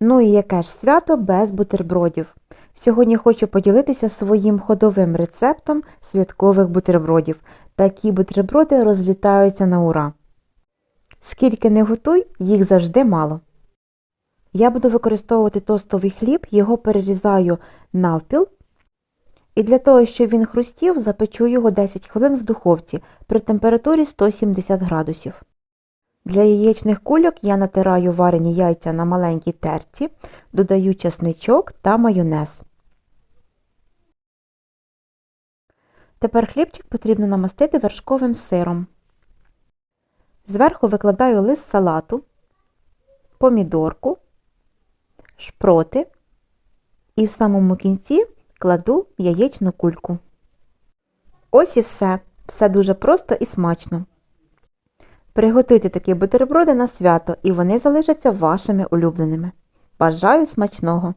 Ну і яке ж свято без бутербродів? Сьогодні хочу поділитися своїм ходовим рецептом святкових бутербродів. Такі бутерброди розлітаються на ура. Скільки не готуй, їх завжди мало. Я буду використовувати тостовий хліб, його перерізаю навпіл. І для того, щоб він хрустів, запечу його 10 хвилин в духовці при температурі 170 градусів. Для яєчних кульок я натираю варені яйця на маленькій терці, додаю чесничок та майонез. Тепер хлібчик потрібно намастити вершковим сиром. Зверху викладаю лист салату, помідорку, шпроти і в самому кінці кладу яєчну кульку. Ось і все. Все дуже просто і смачно. Приготуйте такі бутерброди на свято, і вони залишаться вашими улюбленими. Бажаю смачного!